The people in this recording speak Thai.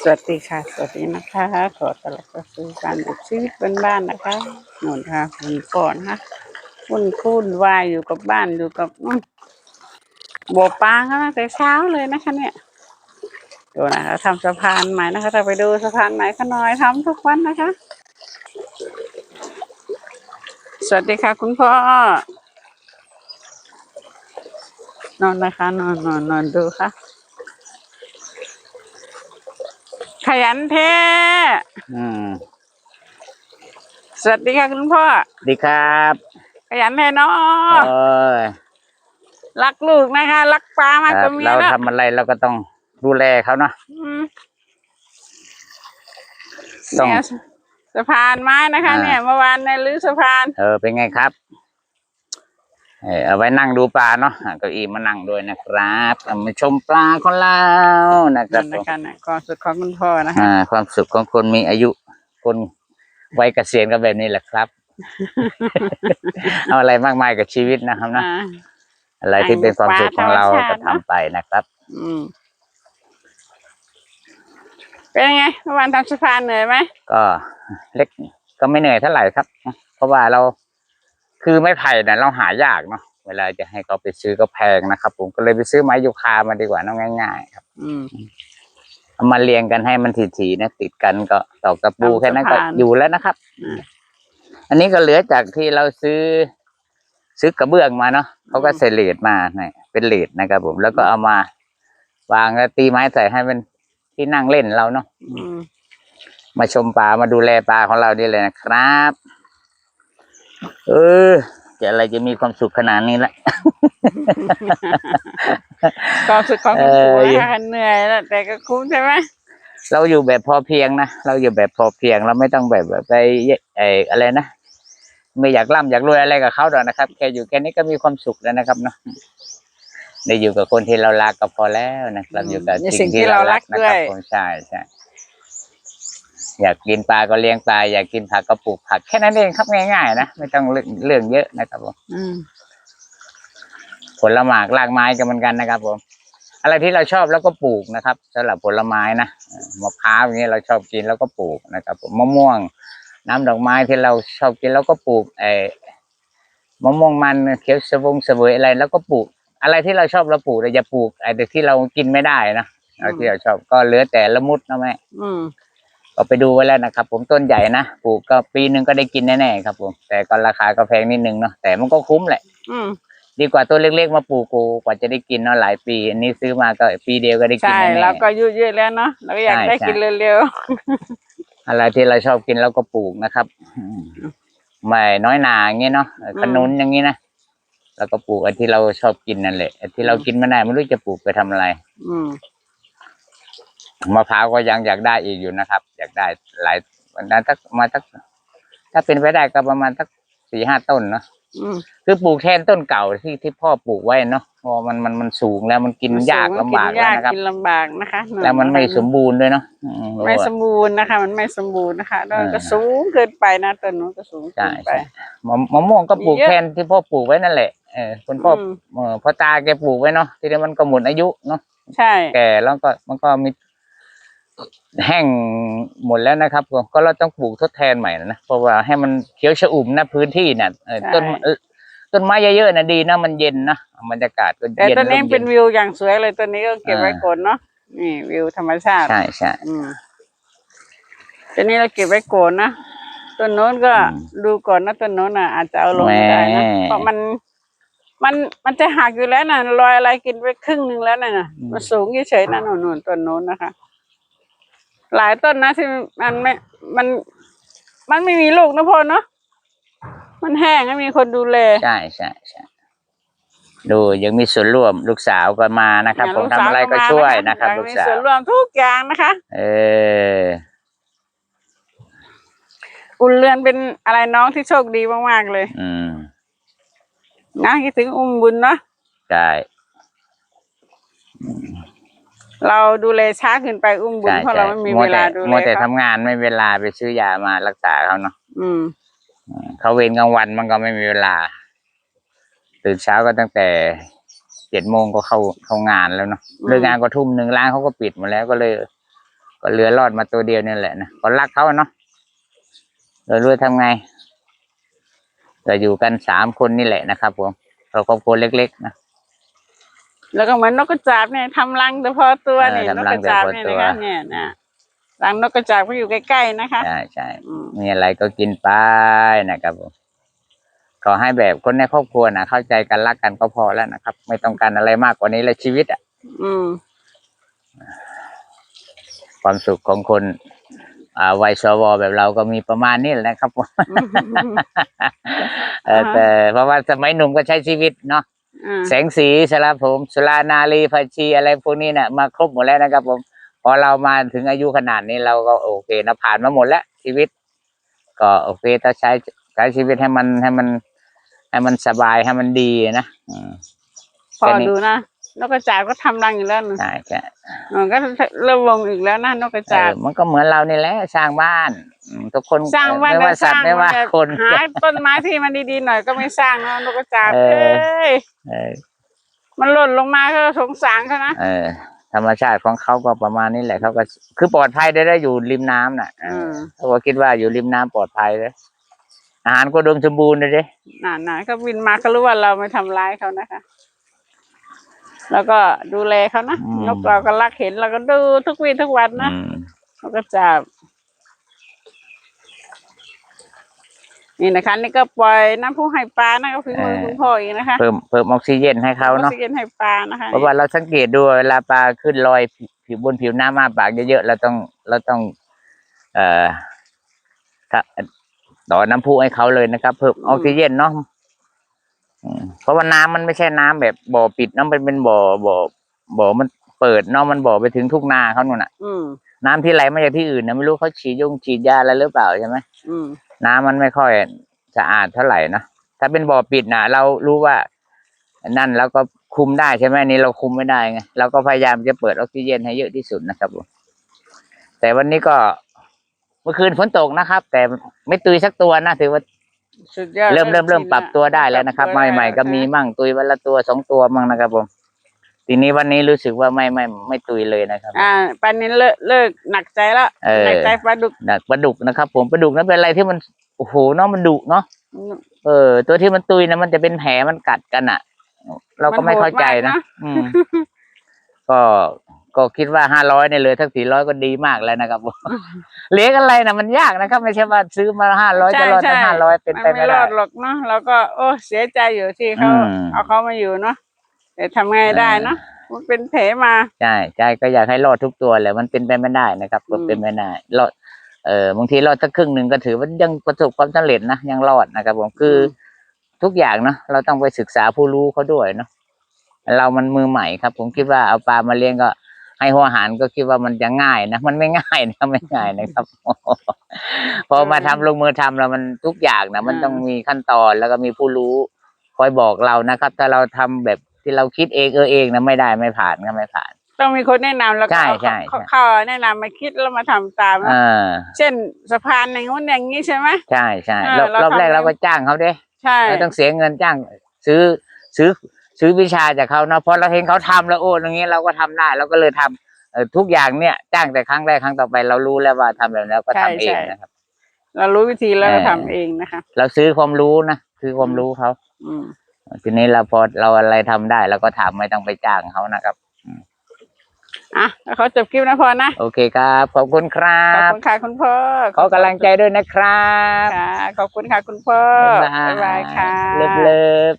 สวัสดีค่ะ สวัสดีนะคะ ขอต้อนรับเข้าสู่การบุกชีวิตบ้านๆนะคะหนุนค่ะคุณก่อนนะคะวุ่นคุ้นวายอยู่กับบ้านอยู่กับอื้อบัวปลาเขาตั้งแต่เช้าเลยนะคะ เนี่ยดูนะคะทำสะพานใหม่นะคะ เราไปดูสะพานใหม่ขน้อยทำทุกวันนะคะ สวัสดีค่ะ คุณพ่อนอนนะคะนอนนอนนอนดูค่ะ ขยันแท้อืมสวัสดีค่ะคุณพ่อ ดีครับขยันแท้เนาะโอ้ยรักลูกนะคะ รักปลามากคกรัว่าบเมียเราแล้วทำอะไรเราก็ต้องดูแลเขาเนาะ อืมต้องเนี่ยสะพานไม้นะคะ อ่า เนี่ยเมื่อวานในยรื้อสะพานเออเป็นไงครับ เออเอาไว้นั่งดูปลาเนาะอะเก้าอี้มานั่งด้วยนะครับเอามาชมปลาของเรานะครับนั่นผมนะคะเนี่ยความสุดของคุณพ่อนะคะอ่าความสุขของคนมีอายุคนวัยเกษียณก็แบบนี้แหละครับ เอาอะไรมากมายกับชีวิตนะครับนะอ่าอะไรที่เป็นความสุขของเราธรรมชาติก็ทำไปนะครับ อืมเป็นไงเมื่อวานทำสะพานเหนื่อยไหมก็เล็กก็ไม่เหนื่อยเท่าไหร่ครับ เพราะว่าเรา คือไม้ไผ่เนี่ยเราหายากเนาะเวลาจะให้เขาไปซื้อก็แพงนะครับ ผมก็เลยไปซื้อไม้ยูคามาดีกว่าเน้องง่าย ๆ ครับ อืมเอามาเรียงกันให้มันถี่ๆนะติดกันก็ตอกตะปูทำสะพานแค่นั้นก็อยู่แล้วนะครับอืมอันนี้ก็เหลือจากที่เราซื้อ ซื้อกระเบื้องมาเนาะเขาก็อืมใส่เลดมาเนี่ยเป็นเลดนะครับผมแล้วก็เอามา วางแล้วตีไม้ใส่ให้เป็นที่นั่งเล่นเราเนาะอืมมาชมปลามาดูแลปลาของเรานี่เลยนะครับ เออ จะอะไรจะมีความสุขขนาดนี้ละ ความสุดของคุณเออปู่นะคะเหนื่อยแล้วแต่ก็คุ้มใช่ไหมเราอยู่แบบพอเพียงนะเราอยู่แบบพอเพียงเราไม่ต้องแบบแบบไปไอ้อะไรนะไม่อยากร่ำอยากรวยอะไรกับเขาหรอกนะครับแค่อยู่แค่นี้ก็มีความสุขแล้วนะครับเนาะได้อยู่กับคนที่เรารักก็พอแล้วนะครับอยู่กับในสิ่งที่เรารักนะด้ควรับยผมใช่ใช่ อยากกินปลาก็เลี้ยงปลาอยากกินผักก็ปลูกผักแค่นั้นเองครับง่ายๆนะไม่ต้องเรื่องเรื่องเยอะนะครับผมอืมผลหมากรากไม้ก็เหมือนกันนะครับผมอะไรที่เราชอบแล้วก็ปลูกนะครับสำหรับผลไม้นะเอ่อมะพร้าวอย่างนี้เราชอบกินแล้วก็ปลูกนะครับ ผมมะม่วง น้ำดอกไม้ที่เราชอบกินแล้วก็ปลูกไอ้มะม่วงมันเขียวสวงเสวยอะไร แล้วก็ปลูก อะไรที่เราชอบเราปลูกเราจะปลูกไอ้ที่เรากินไม่ได้นะเอาที่เราชอบก็เหลือแต่ละมุดนะแม่อืม ก็ไปดูไว้แล้วนะครับผมต้นใหญ่นะปลูกก็ปีหนึ่งก็ได้กินแน่ๆครับผมแต่ก็ราคาก็แพงนิดนึงเนาะแต่มันก็คุ้มแหละ อืม ดีกว่าตัวเล็กๆมาปลูกกูกว่าจะได้กินเนาะหลายปี อันนี้ซื้อมาก็ปีเดียวก็ได้กินใช่แน่เราก็อายุเยอะแล้วเนาะเราก็อยากใช่ได้ใช่ กินเร็วๆอะไรที่เราชอบกินเราก็ปลูกนะครับอืมไม่น้อยหนาอย่างเงี้ยเนาะขนุนอย่างงี้นะเราก็ปลูกไอ้ที่เราชอบกินนั่นแหละไอ้ที่เรากินไม่ได้ไม่รู้จะปลูกไปทำอะไร ๆอืม มะพร้าวก็ยังอยากได้อีกอยู่นะครับ อยากได้หลายวันนั้นสักมาสักถ้าเป็นไปได้ก็ประมาณสักสี่ห้าต้นเนาะอืมคือปลูกแทนต้นเก่าที่ที่พ่อปลูกไว้เนาะเพราะมันมันมันสูงแล้วมันกินยากลำบากนแล้วยากนะครับกินลำบากนะคะ แล้วมันไม่สมบูรณ์ด้วยเนาะอืมไม่สมบูรณ์นะคะ มันไม่สมบูรณ์นะคะแล้วมันก็อ่าสูงเกินไปนะต้นนู้นก็สูงเกิใช่นไปใช่มะมะม่วงก็ปลูกมีเยอะแทนที่พ่อปลูกไว้นั่นแหละเออคุณพ่ออมเออพ่อตาแกปลูกไว้เนาะทีนี้มันก็หมดอายุเนาะใช่แก่แล้วก็มันก็มี แห้งหมดแล้วนะครับก็ก็เราต้องปลูกทดแทนใหม่นะเพราะว่าให้มันเขียวชอุ่มนะพื้นที่น่ะเออต้นเออต้นไม้เยอะๆนะดีนะมันเย็นนะบรรยากาศก็แต่เย็นต้นนี้ร่มเป็นย็วิวอย่างสวยเลยต้นนี้ก็เก็บไว้อ่าก่อนเนาะนี่วิวธรรมชาติใช่ใช่อืมต้นนี้เราเก็บไว้ก่อนนะต้นโน้นก็อืมดูก่อนนะต้นโน้นน่ะอาจจะเอาลงไม่ได้นะแหมเพราะมันมันมันจะหักอยู่แล้วน่ะรอยอะไรกินไปครึ่งหนึ่งแล้วน่ะน่ะอืมมันสูงเฉยๆนะหนุนๆต้นโน้นนะคะ หลายต้นนะที่มันไม่ มัน มันไม่มีลูกนะพ่อเนาะ มันแห้งไม่มีคนดูแล ใช่ใช่ใช่ดูยังมีส่วนร่วมลูกสาวก็มานะครับ ผมทำอะไรก็ช่วยนะครับอยาลูกมีสาส่ววนร่วมทุกอย่างนะคะ เอออุ่นเรือนเป็นอะไรน้องที่โชคดีมากๆเลย อืมนะคิดถึงอุ้มบุญเนาะใช่ เราดูแลช้าขึ้นไปอุ้มบุญใช่เพราะใช่เราไม่มีมัวเวแต่ลาดูแลมัวแต่เขาทำงานไม่มีเวลาไปซื้อยามารักษาเขาเนาะอืมอืมเขาเวรกลางวันมันก็ไม่มีเวลาตื่นเช้าก็ตั้งแต่เจ็ดโมงก็เข้าเข้างานแล้วเนาะเลิกงานก็ทุ่มหนึ่งร้านเขาก็ปิดหมดแล้วก็เลย ก็ก็เหลือรอดมาตัวเดียวนี่แหละนะก็รักเขาอะเนาะเรารู้ทำไงเราอยู่กันสามคนนี่แหละนะครับผมเราครอบครัวเล็ก ๆ นะ แล้วก็เหมือนนกกระจาบเนี่ยทำรังแต่พอตัวเนี่ยเออนกทำรักงระจาบแต่พอเนี่ยตัวนะคะเนี่ยนะรังนกกระจาบก็อยู่ใกล้ๆนะคะ ใช่ใช่อืม มีอะไรก็กินไปนะครับผมขอให้แบบคนในครอบครัวนะเข้าใจกันรักกันก็พอแล้วนะครับ ไม่ต้องการอะไรมากกว่านี้แล้วชีวิตอะอืมความสุขของคน อ่าวัยสวแบบเราก็มีประมาณนี้แหละนะครับเออแต่เพราะว่าสมัยหนุ่มก็ใช้ชีวิตเนาะอ่า แสงสีสารผมสุรานารีภาชีอะไรพวกนี้เนี่ยมาครบหมดแล้วนะครับ ผม พอเรามาถึงอายุขนาดนี้เราก็โอเคนะผ่านมาหมดแล้วชีวิต ก็โอเคถ้าใช้ใช้ชีวิตให้มันให้มัน ให้มันสบายให้มันดีนะอืมพอแค่นี้ดูนะ นกกระจาบก็ทำรังอยู่แล้วนะใช่ใช่มันก็เริ่มวงอีกแล้วนะนกกระเอจาบอมันก็เหมือนเรานี่แหละสร้างบ้านอืมทุกคนสร้างบ้านไม่ก็ว่าสสัตร้างว์ไม่ว่าแต่คน หาต้นไม้ที่มันดีๆหน่อยก็ไม่สร้างนะนกกระจาบเอเออ้ยเออมันหล่นลงมาก็สงสารเขานะเออ ธรรมชาติของเขาก็ประมาณนี้แหละเขาก็คือปลอดภัยได้ได้อยู่ริมน้ำน่ะอืมเขาก็คิดว่าอยู่ริมน้ำปลอดภัยเลยอาหารก็อุดมสมบูรณ์เลยเด้ น่ะๆก็บินมาก็รู้ว่าเราไม่ทำร้ายเขานะคะ แล้วก็ดูแลเขานะนกเราก็รักเห็นเราก็ดูทุกวีทุกวันนะอืมนกกระจาบนี่นะคะ นี่ก็ปล่อยน้ำพุให้ปลานะก็ฝีมือคุณพ่อเองนะคะเพิ่มเพิ่มออกซิเจนให้เขาออกเนาะซิเจนให้ปลานะคะเพราะว่าเราสังเกตดูเวลาปลาขึ้นลอยผิวผิวบนผิวน้ำมาปากเยอะๆเราต้องเราต้อง เอ่อถ้าต่อน้ำพุให้เขาเลยนะครับ เพิ่มออกซิเจนเนาะอืม เพราะว่าน้ำมันไม่ใช่น้ำแบบบ่อปิดน้ำเป็นเป็นบ่อบ่อบ่อมันเปิดเนาะมันบ่อไปถึงทุกนาเขานู่นน่ะอืมน้ำที่ไหลมาจากที่อื่นนะไม่รู้เขาฉีดยงฉีดยาอะไรหรือเปล่าใช่ไหมอืมน้ำมันไม่ค่อยสะอาดเท่าไหร่นะถ้าเป็นบ่อปิดนะเรารู้ว่า นั่นเราก็คุมได้ใช่ไหมอันนี้เราคุมไม่ได้ไงเราก็พยายามจะเปิดออกซิเจนให้เยอะที่สุดนะครับผมแต่วันนี้ก็เมื่อคืนฝนตกนะครับ แต่ไม่ตุยสักตัวนะถือว่า สุดยอดเริ่มเริ่มเริ่มชินปรับตัวได้แล้วนะครับปรับตัวใหม่ๆก็มีได้มั่งตุยวันละตัวสองตัวมั่งนะครับผมทีนี้วันนี้รู้สึกว่าไม่ไม่ไม่ตุยเลยนะครับ อ่าปลานินเลิกเลิกหนักใจแล้วเออหนักใจปลาดุกดักปลาดุกนะครับ ผมปลาดุกนั้นเป็นอะไรที่มันโอ้โหเนาะมันดุเนาะเออ ตัวที่มันตุยนะมันจะเป็นแผลมันกัดกันอะ เราก็ไม่เข้าใจนะอืมก็ ก็คิดว่าห้าร้อยเนี่ยเลยทั้งสี่ร้อยก็ดีมากแล้วนะครับผมเลี้ยงอะไรนะมันยากนะครับ ไม่ใช่ว่าซื้อมาห้าร้อยใช่จะรอดใช่ตั้งห้าร้อยเป็นมันไปไม่ไม่รได้อดหรอกเนาะเราก็โอ้เสียใจอยู่ที่เขาอืมเอาเขามาอยู่เนาะแต่ทำไงได้เนาะมันเป็นแผลมาใช่ใช่ก็อยากให้รอดทุกตัวแหละมันเป็นไปไม่ได้นะครับก็อืมเป็นไม่ได้รอดเออบางทีรอดสักครึ่งหนึ่งก็ถือว่ายังประสบความสำเร็จนะยังรอดนะครับผมคืออทุกอย่างเนาะเราต้องไปศึกษาผู้รู้เขาด้วยเนาะเรามันมือใหม่ครับ ผมคิดว่าเอาปลามาเลี้ยงก็ ให้หัวอาหารก็คิดว่ามันจะง่ายนะมันไม่ง่ายนะไม่ง่ายนะครับพอมาทำลงมือทำแล้วมันทุกอย่างนะมันต้องมีขั้นตอนแล้วก็มีผู้รู้คอยบอกเรานะครับ ถ้าเราทำแบบที่เราคิดเองเออเองนะไม่ได้ไม่ผ่านก็ไม่ผ่าน ต้องมีคนแนะนำแล้วก็ใช่เอาใช่เขาใช่เขาแนะนำมาคิดแล้วมาทำตามนะอ่าเช่นสะพานอย่างงู้นอย่างนี้ใช่ไหมใช่ใช่อ่ารอบเรารอบแรกทำเราก็จ้างเขาเด้ใช่เราต้องเสียเงินจ้างซื้อซื้อ ซื้อวิชาจากเขาเนาะเพราะเราเห็นเขาทำแล้วโอ้อย่างนี้เราก็ทำได้เราก็เลยทำเออทุกอย่างเนี่ยจ้างแต่ครั้งแรกครั้งต่อไป เรารู้แล้วว่าทำแบบนี้ก็ทำเองนะครับ เรารู้วิธีแล้วก็เออทำเองนะคะเราซื้อความรู้นะคือความรู้เขาอืมทีนี้เราพอเราอะไรทำได้เราก็ทำไม่ต้องไปจ้างเขานะครับอะแล้วเขาจบคลิปนะพอนะ โอเคครับ ขอบคุณครัขอบบคุณค่ะคุณพ่อขอกำลังใจด้วยนะครับ ค่ะ ขอบคุณค่ะคุณพ่อบ๊ายบายบ๊ายบายค่ะ เลิฟเลิฟ